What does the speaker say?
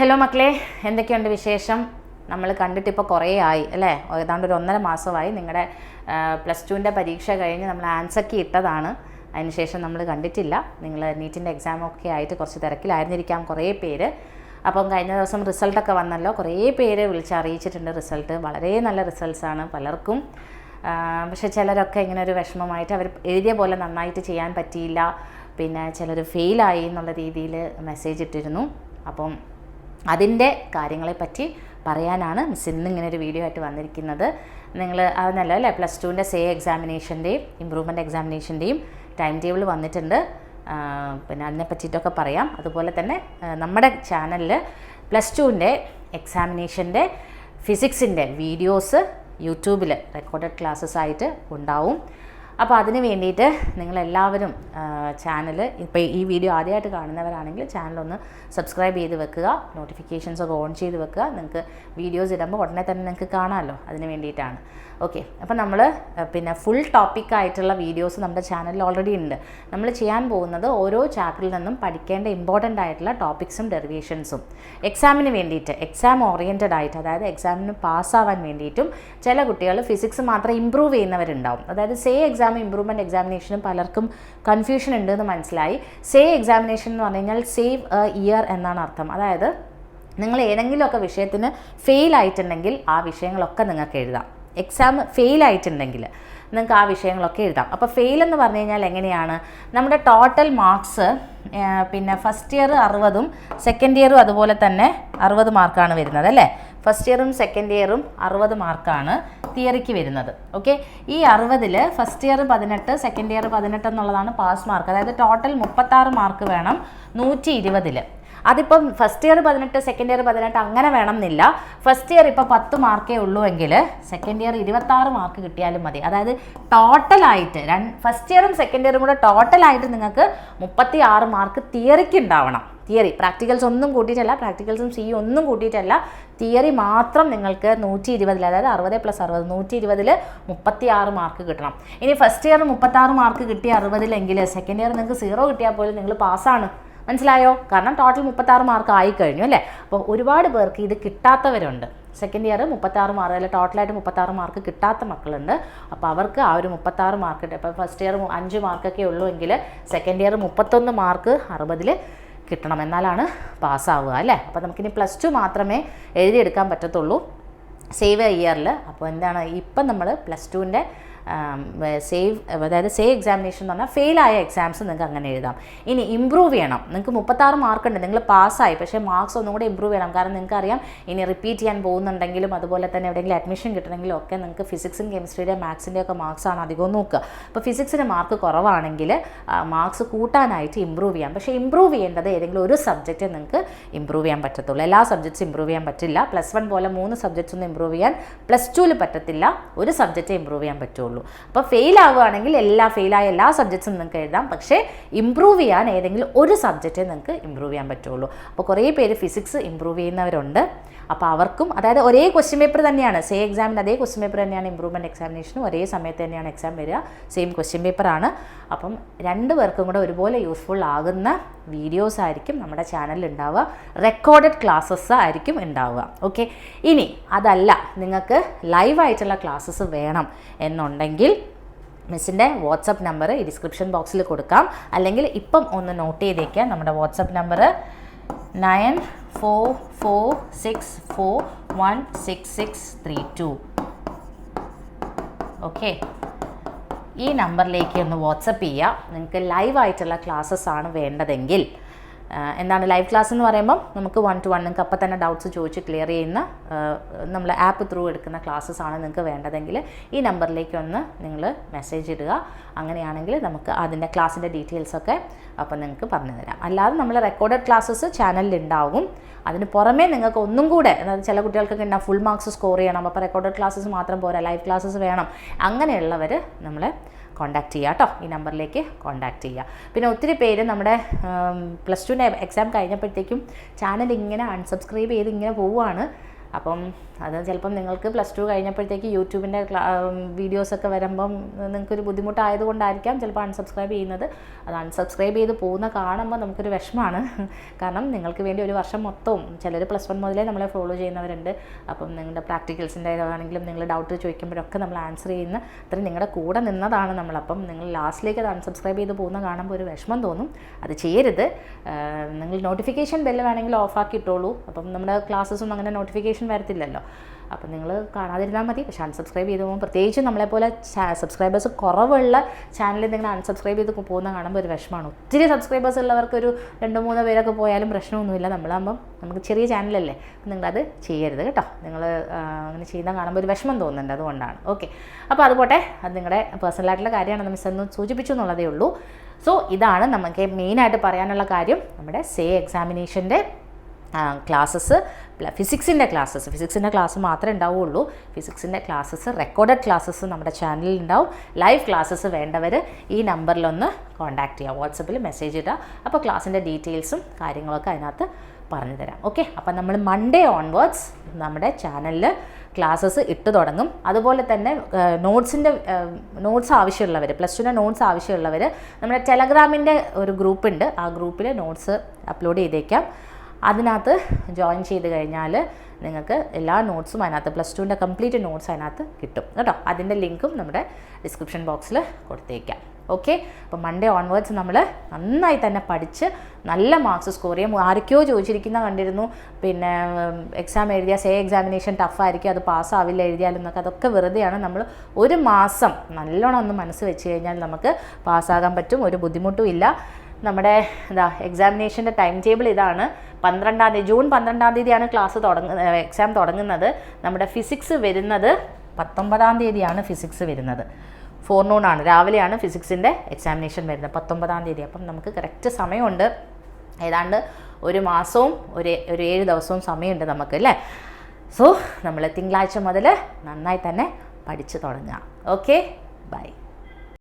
Hello മക്കളെ. എന്തൊക്കെയുണ്ട് വിശേഷം? നമ്മൾ കണ്ടിട്ട് ഇപ്പോൾ കുറേ ആയി അല്ലേ? ഏതാണ്ട് ഒരു ഒന്നര മാസമായി നിങ്ങളുടെ പ്ലസ് ടുവിന്റെ പരീക്ഷ കഴിഞ്ഞ് നമ്മൾ ആൻസർക്ക് ഇട്ടതാണ്. അതിനുശേഷം നമ്മൾ കണ്ടിട്ടില്ല. നിങ്ങൾ നീറ്റിന്റെ എക്സാമൊക്കെ ആയിട്ട് കുറച്ച് തിരക്കിലായിരുന്നിരിക്കാം കുറേ പേര്. അപ്പം കഴിഞ്ഞ ദിവസം റിസൾട്ടൊക്കെ വന്നല്ലോ. കുറേ പേര് വിളിച്ച് അറിയിച്ചിട്ടുണ്ട് റിസൾട്ട് വളരെ നല്ല റിസൾട്ട്സാണ് പലർക്കും. പക്ഷെ ചിലരൊക്കെ ഇങ്ങനെ ഒരു വിഷമമായിട്ട് അവർ എഴുതിയ പോലെ നന്നായിട്ട് ചെയ്യാൻ പറ്റിയില്ല. പിന്നെ ചിലർ ഫെയിലായി എന്നുള്ള രീതിയിൽ മെസ്സേജ് ഇട്ടിരുന്നു. അപ്പം അതിന്റെ കാര്യങ്ങളെപ്പറ്റി പറയാനാണ് മിസ് ഇന്ന് ഇങ്ങനെ ഒരു വീഡിയോ ആയിട്ട് വന്നിരിക്കുന്നത്. നിങ്ങൾ അതെന്നല്ല അല്ലേ? പ്ലസ് ടുവിന്റെ സേ എക്സാമിനേഷന്റെയും ഇമ്പ്രൂവ്മെന്റ് എക്സാമിനേഷന്റെയും ടൈം ടേബിൾ വന്നിട്ടുണ്ട്. പിന്നെ അതിനെ പറ്റിയിട്ടൊക്കെ പറയാം. അതുപോലെ തന്നെ നമ്മുടെ ചാനലിൽ പ്ലസ് ടുവിന്റെ എക്സാമിനേഷന്റെ ഫിസിക്സിന്റെ വീഡിയോസ് യൂട്യൂബിൽ റെക്കോർഡഡ് ക്ലാസ്സസ് ആയിട്ട് ഉണ്ടാവും. അപ്പോൾ അതിന് വേണ്ടിയിട്ട് നിങ്ങളെല്ലാവരും ചാനൽ ഇപ്പോൾ ഈ വീഡിയോ ആദ്യമായിട്ട് കാണുന്നവരാണെങ്കിൽ ചാനലൊന്ന് സബ്സ്ക്രൈബ് ചെയ്ത് വെക്കുക നോട്ടിഫിക്കേഷൻസ് ഒക്കെ ഓൺ ചെയ്ത് വെക്കുക. നിങ്ങൾക്ക് വീഡിയോസ് ഇടുമ്പോൾ ഉടനെ തന്നെ നിങ്ങൾക്ക് കാണാമല്ലോ. അതിന് വേണ്ടിയിട്ടാണ്. ഓക്കെ അപ്പോൾ നമ്മൾ പിന്നെ ഫുൾ ടോപ്പിക് ആയിട്ടുള്ള വീഡിയോസ് നമ്മുടെ ചാനലിൽ ഓൾറെഡി ഉണ്ട്. നമ്മൾ ചെയ്യാൻ പോകുന്നത് ഓരോ ചാപ്റ്ററിൽ നിന്നും പഠിക്കേണ്ട ഇമ്പോർട്ടന്റ് ആയിട്ടുള്ള ടോപ്പിക്സും ഡെറിവേഷൻസും എക്സാമിന് വേണ്ടിയിട്ട് എക്സാം ഓറിയന്റഡ് ആയിട്ട് അതായത് എക്സാമിന് പാസ്സാവാൻ വേണ്ടിയിട്ടും ചില കുട്ടികൾ ഫിസിക്സ് മാത്രം ഇമ്പ്രൂവ് ചെയ്യുന്നവരുണ്ടാവും. അതായത് സേ എക്സാം ഇമ്പ്രൂവ്മെന്റ് എക്സാമിനേഷനും പലർക്കും കൺഫ്യൂഷൻ ഉണ്ട് എന്ന് മനസ്സിലായി. സേ എക്സാമിനേഷൻ എന്ന് പറഞ്ഞു കഴിഞ്ഞാൽ സേവ് എ ഇയർ എന്നാണ് അർത്ഥം. അതായത് നിങ്ങൾ ഏതെങ്കിലുമൊക്കെ വിഷയത്തിന് ഫെയിൽ ആയിട്ടുണ്ടെങ്കിൽ ആ വിഷയങ്ങളൊക്കെ നിങ്ങൾക്ക് എഴുതാം. എക്സാം ഫെയിൽ ആയിട്ടുണ്ടെങ്കിൽ നിങ്ങൾക്ക് ആ വിഷയങ്ങളൊക്കെ എഴുതാം. അപ്പോൾ ഫെയിൽ എന്ന് പറഞ്ഞു കഴിഞ്ഞാൽ എങ്ങനെയാണ്? നമ്മുടെ ടോട്ടൽ മാർക്സ് പിന്നെ ഫസ്റ്റ് ഇയർ അറുപതും സെക്കൻഡ് ഇയറും അതുപോലെ തന്നെ അറുപത് മാർക്കാണ് വരുന്നത് അല്ലേ? ഫസ്റ്റ് ഇയറും സെക്കൻഡ് ഇയറും അറുപത് മാർക്കാണ് തിയറിക്ക് വരുന്നത്. ഓക്കെ ഈ അറുപതിൽ ഫസ്റ്റ് ഇയർ പതിനെട്ട് സെക്കൻഡ് ഇയർ പതിനെട്ട് എന്നുള്ളതാണ് പാസ് മാർക്ക് അതായത് ടോട്ടൽ മുപ്പത്താറ് മാർക്ക് വേണം നൂറ്റി ഇരുപതിൽ അതിപ്പം ഫസ്റ്റ് ഇയർ പതിനെട്ട് സെക്കൻഡ് ഇയർ പതിനെട്ട് അങ്ങനെ വേണം എന്നില്ല ഫസ്റ്റ് ഇയർ ഇപ്പോൾ പത്ത് മാർക്കേ ഉള്ളൂ എങ്കിൽ സെക്കൻഡ് ഇയർ ഇരുപത്താറ് മാർക്ക് കിട്ടിയാലും മതി. അതായത് ടോട്ടലായിട്ട് രണ്ട് ഫസ്റ്റ് ഇയറും സെക്കൻഡ് ഇയറും കൂടെ ടോട്ടലായിട്ട് നിങ്ങൾക്ക് മുപ്പത്തി ആറ് മാർക്ക് തിയറിക്ക് ഉണ്ടാവണം. തിയറി പ്രാക്ടിക്കൽസ് ഒന്നും കൂട്ടിയിട്ടല്ല പ്രാക്ടിക്കൽസും സി ഒന്നും കൂട്ടിയിട്ടല്ല. തിയറി മാത്രം നിങ്ങൾക്ക് നൂറ്റി ഇരുപതിൽ അതായത് അറുപത് പ്ലസ് അറുപത് നൂറ്റി ഇരുപതിൽ മുപ്പത്തി ആറ് മാർക്ക് കിട്ടണം. ഇനി ഫസ്റ്റ് ഇയർ മുപ്പത്താറ് മാർക്ക് കിട്ടിയ അറുപതിലെങ്കിൽ സെക്കൻഡ് ഇയർ നിങ്ങൾക്ക് സീറോ കിട്ടിയാൽ പോലും നിങ്ങൾ പാസ്സാണ് മനസ്സിലായോ? കാരണം ടോട്ടൽ മുപ്പത്താറ് മാർക്ക് ആയി കഴിഞ്ഞു അല്ലേ? അപ്പോൾ ഒരുപാട് പേർക്ക് ഇത് കിട്ടാത്തവരുണ്ട്. സെക്കൻഡ് ഇയർ മുപ്പത്താറ് മാർക്ക് അല്ലെങ്കിൽ ടോട്ടലായിട്ട് മുപ്പത്താറ് മാർക്ക് കിട്ടാത്ത മക്കളുണ്ട്. അപ്പോൾ അവർക്ക് ആ ഒരു മുപ്പത്താറ് മാർക്ക് ഇപ്പോൾ ഫസ്റ്റ് ഇയർ അഞ്ച് മാർക്കൊക്കെ ഉള്ളൂ എങ്കിൽ സെക്കൻഡ് ഇയർ മുപ്പത്തൊന്ന് മാർക്ക് അറുപതിൽ കിട്ടണം. എന്നാലാണ് പാസ്സാവുക അല്ലേ? അപ്പോൾ നമുക്കിനി പ്ലസ് ടു മാത്രമേ എഴുതിയെടുക്കാൻ പറ്റത്തുള്ളൂ. സേവ് ഇയറിൽ അപ്പോൾ എന്താണ്? ഇപ്പം നമ്മൾ പ്ലസ് ടുവിന്റെ സേവ് അതായത് സേവ് എക്സാമിനേഷൻ എന്ന് പറഞ്ഞാൽ ഫെയിലായ എക്സാംസ് നിങ്ങൾക്ക് അങ്ങനെ എഴുതാം. ഇനി ഇമ്പ്രൂവ് ചെയ്യണം. നിങ്ങൾക്ക് മുപ്പത്താറ് മാർക്ക് ഉണ്ട്. നിങ്ങൾ പാസ്സായി പക്ഷേ മാർക്സ് ഒന്നും കൂടെ ഇമ്പ്രൂവ് ചെയ്യണം. കാരണം നിങ്ങൾക്ക് അറിയാം ഇനി റിപ്പീറ്റ് ചെയ്യാൻ പോകുന്നുണ്ടെങ്കിലും അതുപോലെ തന്നെ എവിടെയെങ്കിലും അഡ്മിഷൻ കിട്ടണമെങ്കിലും ഒക്കെ നിങ്ങൾക്ക് ഫിസിക്സും കെമിസ്ട്രിയുടെ മാത്സിന്റെ ഒക്കെ മാർക്സ് ആണ് അധികവും നോക്കുക. അപ്പോൾ ഫിസിക്സിന് മാർക്ക് കുറവാണെങ്കിൽ മാർക്സ് കൂട്ടാനായിട്ട് ഇമ്പ്രൂവ് ചെയ്യാം. പക്ഷേ ഇമ്പ്രൂവ് ചെയ്യേണ്ടത് ഏതെങ്കിലും ഒരു സബ്ജക്റ്റ് നിങ്ങൾക്ക് ഇമ്പ്രൂവ് ചെയ്യാൻ പറ്റത്തുള്ളൂ. എല്ലാ സബ്ജക്ട്സും ഇമ്പ്രൂവ് ചെയ്യാൻ പറ്റില്ല. പ്ലസ് വൺ പോലെ മൂന്ന് സബ്ജക്ട്സ് ഒന്നും ഇമ്പ്രൂവ് ചെയ്യാൻ പ്ലസ് ടുവിൽ പറ്റത്തില്ല. ഒരു സബ്ജക്റ്റ് ഇമ്പ്രൂവ് ചെയ്യാൻ പറ്റുള്ളൂ. അപ്പോൾ ഫെയിൽ ആവുകയാണെങ്കിൽ എല്ലാ ഫെയിലായ എല്ലാ സബ്ജക്ട്സും നിങ്ങൾക്ക് എഴുതാം. പക്ഷേ ഇമ്പ്രൂവ് ചെയ്യാൻ ഏതെങ്കിലും ഒരു സബ്ജക്റ്റേ നിങ്ങൾക്ക് ഇമ്പ്രൂവ് ചെയ്യാൻ പറ്റുള്ളൂ. അപ്പോൾ കുറേ പേര് ഫിസിക്സ് ഇമ്പ്രൂവ് ചെയ്യുന്നവരുണ്ട്. അപ്പോൾ അവർക്കും അതായത് ഒരേ ക്വസ്റ്റ്യൻ പേപ്പർ തന്നെയാണ്. സെയിം എക്സാമിന് അതേ ക്വസ്റ്റ്യൻ പേപ്പർ തന്നെയാണ് ഇമ്പ്രൂവ്മെന്റ് എക്സാമിനേഷനും ഒരേ സമയത്ത് തന്നെയാണ് എക്സാം വരിക. സെയിം ക്വസ്റ്റ്യൻ പേപ്പറാണ് അപ്പം രണ്ട് പേർക്കും കൂടെ ഒരുപോലെ യൂസ്ഫുൾ ആകുന്ന വീഡിയോസ് ആയിരിക്കും നമ്മുടെ ചാനലിൽ ഉണ്ടാവുക റെക്കോർഡഡ് ക്ലാസ്സസ് ആയിരിക്കും ഉണ്ടാവുക ഓക്കെ ഇനി അതല്ല നിങ്ങൾക്ക് ലൈവ് ആയിട്ടുള്ള ക്ലാസ്സസ് വേണം എന്നുണ്ടെങ്കിൽ മിസ്സിന്റെ വാട്സപ്പ് നമ്പർ ഈ ഡിസ്ക്രിപ്ഷൻ ബോക്സിൽ കൊടുക്കാം. അല്ലെങ്കിൽ ഇപ്പം ഒന്ന് നോട്ട് ചെയ്തേക്കാം നമ്മുടെ WhatsApp number nine four four six four one six six three two okay ഈ നമ്പറിലേക്ക് ഒന്ന് വാട്സപ്പ് ചെയ്യുക നിങ്ങൾക്ക് ലൈവായിട്ടുള്ള ക്ലാസ്സസ് ആണ് വേണ്ടതെങ്കിൽ. എന്താണ് ലൈവ് ക്ലാസ് എന്ന് പറയുമ്പം നമുക്ക് വൺ ടു വൺ നിങ്ങൾക്ക് അപ്പം തന്നെ ഡൗട്ട്സ് ചോദിച്ച് ക്ലിയർ ചെയ്യുന്ന നമ്മൾ ആപ്പ് ത്രൂ എടുക്കുന്ന ക്ലാസ്സസ് ആണ് നിങ്ങൾക്ക് വേണ്ടതെങ്കിൽ ഈ നമ്പറിലേക്ക് ഒന്ന് നിങ്ങൾ മെസ്സേജ് ഇടുക. അങ്ങനെയാണെങ്കിൽ നമുക്ക് അതിന്റെ ക്ലാസ്സിന്റെ ഡീറ്റെയിൽസൊക്കെ അപ്പം നിങ്ങൾക്ക് പറഞ്ഞു തരാം അല്ലാതെ നമ്മൾ റെക്കോർഡഡ് ക്ലാസ്സസ് ചാനലിൽ ഉണ്ടാവും അതിന് പുറമേ നിങ്ങൾക്ക് ഒന്നും കൂടെ അതായത് ചില കുട്ടികൾക്കൊക്കെ എന്നാൽ ഫുൾ മാർക്സ് സ്കോർ ചെയ്യണം അപ്പോൾ റെക്കോർഡഡ് ക്ലാസ്സസ് മാത്രം പോരാ ലൈവ് ക്ലാസ്സസ് വേണം. അങ്ങനെയുള്ളവർ നമ്മളെ കോൺടാക്ട് ചെയ്യുക കേട്ടോ ഈ നമ്പറിലേക്ക് കോൺടാക്ട് ചെയ്യുക. പിന്നെ ഒത്തിരി പേര് നമ്മുടെ പ്ലസ് ടുവിന്റെ എക്സാം കഴിഞ്ഞപ്പോഴത്തേക്കും ചാനൽ ഇങ്ങനെ അൺസബ്സ്ക്രൈബ് ചെയ്ത് ഇങ്ങനെ പോവുകയാണ് അപ്പം അത് ചിലപ്പം നിങ്ങൾക്ക് പ്ലസ് ടു കഴിഞ്ഞപ്പോഴത്തേക്ക് യൂട്യൂബിന്റെ വീഡിയോസൊക്കെ വരുമ്പം നിങ്ങൾക്കൊരു ബുദ്ധിമുട്ടായതുകൊണ്ടായിരിക്കാം ചിലപ്പോൾ അൺസബ്സ്ക്രൈബ് ചെയ്യുന്നത്. അത് അൺസബ്സ്ക്രൈബ് ചെയ്ത് പോകുന്ന കാണുമ്പോൾ നമുക്കൊരു വിഷമമാണ് കാരണം നിങ്ങൾക്ക് വേണ്ടി ഒരു വർഷം മൊത്തവും ചിലർ പ്ലസ് വൺ മുതലേ നമ്മളെ ഫോളോ ചെയ്യുന്നവരുണ്ട്. അപ്പം നിങ്ങളുടെ പ്രാക്ടിക്കൽസിന്റെ ആണെങ്കിലും നിങ്ങൾ ഡൗട്ട് ചോദിക്കുമ്പോഴൊക്കെ നമ്മൾ ആൻസർ ചെയ്യുന്ന അത്രയും നിങ്ങളുടെ കൂടെ നിന്നതാണ് നമ്മളപ്പം നിങ്ങൾ ലാസ്റ്റിലേക്ക് അത് അൺസബ്സ്ക്രൈബ് ചെയ്ത് പോകുന്ന കാണുമ്പോൾ ഒരു വിഷമം തോന്നും. അത് ചെയ്യരുത്. നിങ്ങൾ നോട്ടിഫിക്കേഷൻ ബെല്ല് വേണമെങ്കിൽ ഓഫാക്കി ഇട്ടോളൂ അപ്പം നമ്മുടെ ക്ലാസ്സസും അങ്ങനെ നോട്ടിഫിക്കേഷൻ വരത്തില്ലല്ലോ. അപ്പം നിങ്ങൾ കാണാതിരുന്നാൽ മതി. പക്ഷേ അൺസബ്സ്ക്രൈബ് ചെയ്ത് പോകുമ്പോൾ പ്രത്യേകിച്ച് നമ്മളെപ്പോലെ സബ്സ്ക്രൈബേഴ്സ് കുറവുള്ള ചാനലിൽ നിങ്ങൾ അൺസബ്സ്ക്രൈബ് ചെയ്ത് പോകുന്ന കാണുമ്പോൾ ഒരു വിഷമമാണ്. ഒത്തിരി സബ്സ്ക്രൈബേഴ്സ് ഉള്ളവർക്ക് ഒരു രണ്ടോ മൂന്നോ പേരൊക്കെ പോയാലും പ്രശ്നമൊന്നുമില്ല. നമ്മളാകുമ്പം നമുക്ക് ചെറിയ ചാനലല്ലേ അപ്പം നിങ്ങളത് ചെയ്യരുത് കേട്ടോ. നിങ്ങൾ അങ്ങനെ ചെയ്യുന്ന കാണുമ്പോൾ ഒരു വിഷമം തോന്നുന്നുണ്ട് അതുകൊണ്ടാണ്. ഓക്കെ. അപ്പോൾ അതുപോട്ടെ അത് നിങ്ങളുടെ പേഴ്സണലായിട്ടുള്ള കാര്യമാണ് മിസ് ഒന്ന് സൂചിപ്പിച്ചു എന്നുള്ളതേ ഉള്ളൂ. സോ ഇതാണ് നമുക്ക് മെയിനായിട്ട് പറയാനുള്ള കാര്യം. നമ്മുടെ സേ എക്സാമിനേഷന്റെ ക്ലാസ്സസ് ഫിസിക്സിന്റെ ക്ലാസ്സസ് ഫിസിക്സിന്റെ ക്ലാസ് മാത്രമേ ഉണ്ടാവുകയുള്ളൂ. ഫിസിക്സിന്റെ ക്ലാസ്സസ് റെക്കോർഡഡ് ക്ലാസ്സസ് നമ്മുടെ ചാനലിൽ ഉണ്ടാവും. ലൈവ് ക്ലാസ്സസ് വേണ്ടവർ ഈ നമ്പറിലൊന്ന് കോൺടാക്ട് ചെയ്യുക വാട്സപ്പിൽ മെസ്സേജ് ഇടുക. അപ്പോൾ ക്ലാസ്സിന്റെ ഡീറ്റെയിൽസും കാര്യങ്ങളൊക്കെ അതിനകത്ത് പറഞ്ഞു തരാം. ഓക്കെ അപ്പം നമ്മൾ മൺഡേ ഓൺവേർഡ്സ് നമ്മുടെ ചാനലിൽ ക്ലാസ്സസ് ഇട്ട് തുടങ്ങും. അതുപോലെ തന്നെ നോട്ട്സിന്റെ നോട്ട്സ് ആവശ്യമുള്ളവർ പ്ലസ് ടുവിന്റെ നോട്ട്സ് ആവശ്യമുള്ളവർ നമ്മുടെ ടെലഗ്രാമിന്റെ ഒരു ഗ്രൂപ്പുണ്ട് ആ ഗ്രൂപ്പിൽ നോട്ട്സ് അപ്ലോഡ് ചെയ്തേക്കാം. അതിനകത്ത് ജോയിൻ ചെയ്ത് കഴിഞ്ഞാൽ നിങ്ങൾക്ക് എല്ലാ നോട്ട്സും അതിനകത്ത് പ്ലസ് ടുവിന്റെ കംപ്ലീറ്റ് നോട്ട്സ് അതിനകത്ത് കിട്ടും. കേട്ടോ? അതിന്റെ ലിങ്കും നമ്മുടെ ഡിസ്ക്രിപ്ഷൻ ബോക്സിൽ കൊടുത്തേക്കാം. ഓക്കെ അപ്പോൾ മൺഡേ ഓൺവേർഡ്സ് നമ്മൾ നന്നായി തന്നെ പഠിച്ച് നല്ല മാർക്സ് സ്കോർ ചെയ്യും. ആരൊക്കെയോ ചോദിച്ചിരിക്കുന്ന കണ്ടിരുന്നു. പിന്നെ എക്സാം എഴുതിയ സേ എക്സാമിനേഷൻ ടഫായിരിക്കും അത് പാസ്സാവില്ല എഴുതിയാലും എന്നൊക്കെ. അതൊക്കെ വെറുതെയാണ് നമ്മൾ ഒരു മാസം നല്ലോണം ഒന്ന് മനസ്സ് വെച്ച് കഴിഞ്ഞാൽ നമുക്ക് പാസ്സാകാൻ പറ്റും. ഒരു ബുദ്ധിമുട്ടും ഇല്ല. നമ്മുടെ എന്താ എക്സാമിനേഷന്റെ ടൈം ടേബിൾ ഇതാണ്. പന്ത്രണ്ടാം തീയതി ജൂൺ പന്ത്രണ്ടാം തീയതിയാണ് ക്ലാസ് തുടങ്ങുന്നത് എക്സാം തുടങ്ങുന്നത്. നമ്മുടെ ഫിസിക്സ് വരുന്നത് പത്തൊമ്പതാം തീയതിയാണ് ഫിസിക്സ് വരുന്നത്. ഫോർനൂണാണ് രാവിലെയാണ് ഫിസിക്സിന്റെ എക്സാമിനേഷൻ വരുന്നത്. പത്തൊമ്പതാം തീയതി. അപ്പം നമുക്ക് കറക്റ്റ് സമയമുണ്ട്. ഏതാണ്ട് ഒരു മാസവും ഒരു ഒരു ഏഴ് ദിവസവും സമയമുണ്ട് നമുക്ക് അല്ലേ? സോ നമ്മൾ തിങ്കളാഴ്ച മുതൽ നന്നായി തന്നെ പഠിച്ചു തുടങ്ങാം ഓക്കെ ബൈ